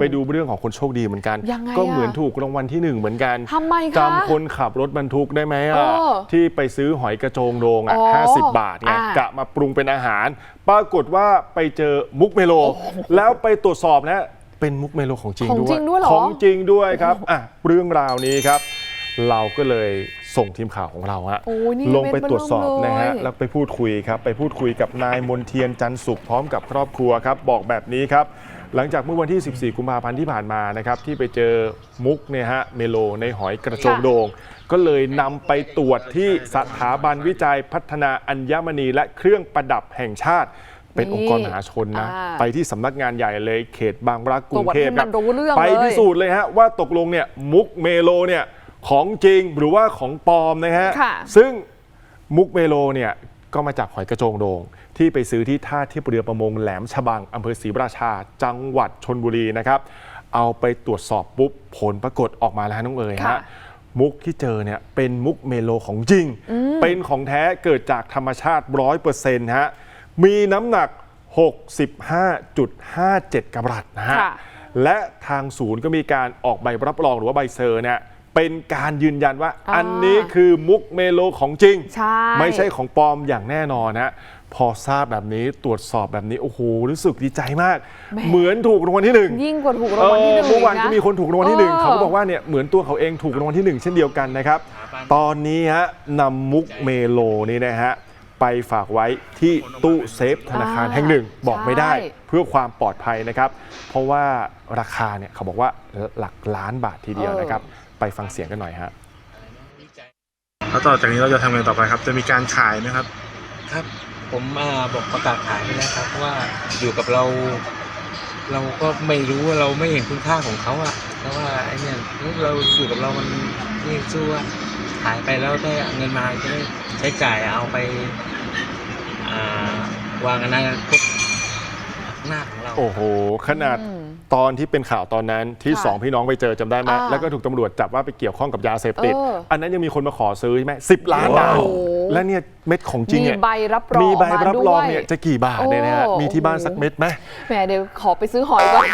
ไปดูเรื่องของคนโชคดีเหมือนกัน ยังไงก็อะเหมือนถูกรางวัลที่หนึ่งเหมือนกันทำไมคะจำคนขับรถบรรทุกได้ไหมเออะอที่ไปซื้อหอยกระโจงโดงอะอ๋อห้าสิบบาทไงอะกะมาปรุงเป็นอาหาร ปรากฏว่าไปเจอมุกเมโล แล้วไปตรวจสอบนะเป็นมุกเมโลของจริงของด้วยจริงด้วยเหรอ ของจริงด้วยครับอะเรื่องราวนี้ครับ เราก็เลยส่งทีมข่าวของเราฮะ โอ้ยนี่ลงไปตรวจสอบเม็ดเบิ่มนะฮะเลยแล้วไปพูดคุยครับ ไปพูดคุยกับนายมนเทียนจันทร์สุขพร้อมกับครอบครัวครับ บอกแบบนี้ครับ หลังจากเมื่อวันที่ 14 กุมภาพันธ์ที่ผ่านมานะครับที่ไปเจอมุกเนี่ยฮะเมโลในหอยกระโจงค่ะโดง ก็เลยนำไปตรวจที่สถาบันวิจัยพัฒนาอัญมณีและเครื่องประดับแห่งชาติ เป็นองค์กรมหาชนนะ อ่าไปที่สำนักงานใหญ่เลยเขตบางรักกรุงเทพตรวจให้มันรู้เรื่องไปเลย พิสูจน์เลยฮะว่าตกลงเนี่ยมุกเมโลเนี่ยของจริงหรือว่าของปลอมนะฮะ ค่ะ ซึ่งมุกเมโลเนี่ย ก็มาจากหอยกระโจงโดงที่ไปซื้อที่ท่าเทียบเรือประมงแหลมฉบังอำเภอศรีราชา จังหวัดชนบุรีนะครับ เอาไปตรวจสอบปุ๊บผลปรากฏออกมาแล้วน้องเอ๋ยค่ะฮะมุกที่เจอเนี่ยเป็นมุกเมโลของจริง เป็นของแท้เกิดจากธรรมชาติ100%ฮะมีน้ำหนัก 65.57กรัตนะฮะค่ะและทางศูนย์ก็มีการออกใบรับรองหรือว่าใบเซอร์เนี่ย เป็นการยืนยันว่าอ่า อันนี้คือมุกเมโลของจริง ใช่ ไม่ใช่ของปลอมอย่างแน่นอนฮะพอทราบแบบนี้ตรวจสอบแบบนี้โอ้โหรู้สึกดีใจมาก แหมเหมือนถูกรางวัลที่หนึ่ง ยิ่งกว่าถูกรางวัลที่หนึ่งเออเมื่อวานกะก็มีคนถูกรางวัลที่หนึ่งเออเขาก็บอกว่าเนี่ยเหมือนตัวเขาเองถูกรางวัลที่หนึ่งเช่นเดียวกันนะครับ ตอนนี้ฮะนำมุกเมโลนี่นะฮะไปฝากไว้ที่ตู้เซฟธนาคารแห่งหนึ่งบอกไม่ได้ใช่เพื่อความปลอดภัยนะครับ เพราะว่าราคาเนี่ยเขาบอกว่าหลักล้านบาททีเดียวนะครับ ไปฟังเสียงกันหน่อยฮะแล้วต่อจากนี้เราจะทำไงต่อไปครับ จะมีการขายไหมครับ ครับ ผมมาบอกประกาศขายไปแล้วครับเพราะว่าอยู่กับเรา เราก็ไม่รู้ว่าเราไม่เห็นคุณค่าของเขาอะเพราะว่าไอ้เนี่ยเราอยู่กับเรามันนี่สู้ว่าขายไปแล้วได้เงินมาจะได้ใช้จ่ายเอาไป อ่าวางอนาคตข้าง หน้าของเรา โอ้โห ขนาดอืมตอนที่เป็นข่าวตอนนั้นที่ค่ะสองพี่น้องไปเจอจำได้ไหมอ่าแล้วก็ถูกตำรวจจับว่าไปเกี่ยวข้องกับยาเสพติด เอออัอันนั้นยังมีคนมาขอซื้อใช่ไหมสิบล้านบาทโอ้โหและเนี่ยเม็ดของจริงมีเนี่ยใบรับรองมีใบรับรองมาด้วยเนี่ยจะกี่บาทเนี่ยนะฮะโอ้ มีที่บ้านสักเม็ดไหม แหมเดี๋ยวขอไปซื้อหอยก่อน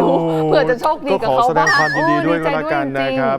ดูเพื่อจะโชคดีกับก็ขอเขาแสดงความยินดีด้วยโอ้ก็แล้วกันใจด้วยจริงๆนะครับ